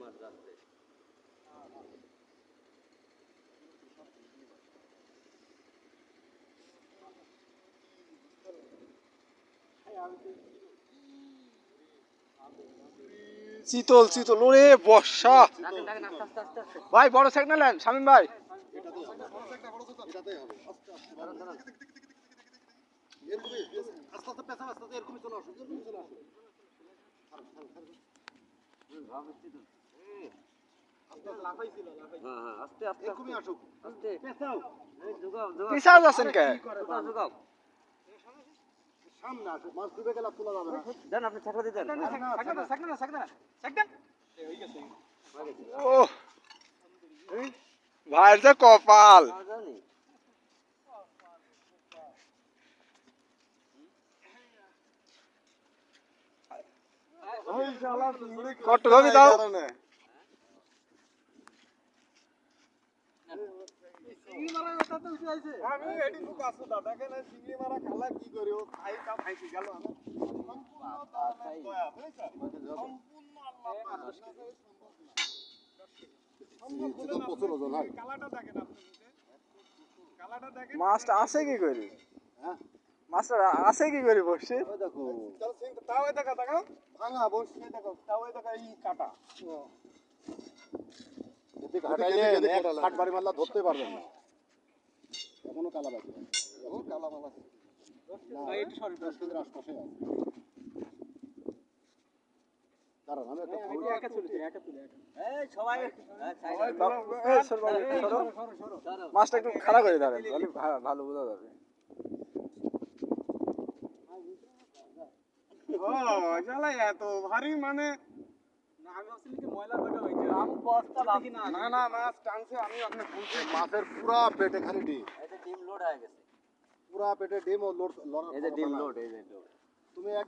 মাছ রাখতে চিতল চিতল ওরে বর্ষা। ভাই বড় সাইকেল নেন শামিম ভাই। এরকমই আস্তে আস্তে আস্তে আস্তে এরকমই চলে আসো এরকমই চলে আসো। আস্তে লাফাইছিল লাফাই হ্যাঁ হ্যাঁ আস্তে আস্তে এরকমই আসুক আস্তে পেছাও পিছাও যাচ্ছেন কে? জোগাও জোগাও সামনে আসুক মাছ ডুবে গেলে তোলা যাবে না দেন আপনি ছাকড়া দিয়ে দেন ও ভাইয়ের যে কপাল। পাওয়া যায়নি? কত দাও। আমি এডি খুব আসো দাদা কেন চিংড়ি মারা খালা কি করি ও খাই তা খাইছি গেল মাছটা আছে কি করি? হ্যাঁ। মাছটা আছে কি করি বসে? ওই দেখো। তাও দেখা ভাঙা বসে দেখো তাও দেখো এই কাটা। এদিকে হাঁটাইলে হাট বাড়ি মারলা ধরতে পারবেন না। এখনও কালা এখনও কালা মালা আশপাশে হ্যাঁ। মাছটা একটু খারাপ করে দাঁড়ান ভালো বোঝা যাবে। এত ভারী মানে? না না? না মাছ টানছে আমি আপনি বলছি মাছের পুরা পেটে খালি ডিম। ডিম লোড হয়ে গেছে। পুরা পেটে ডিম ও লোড এই যে ডিম লোড এই যে তুমি এক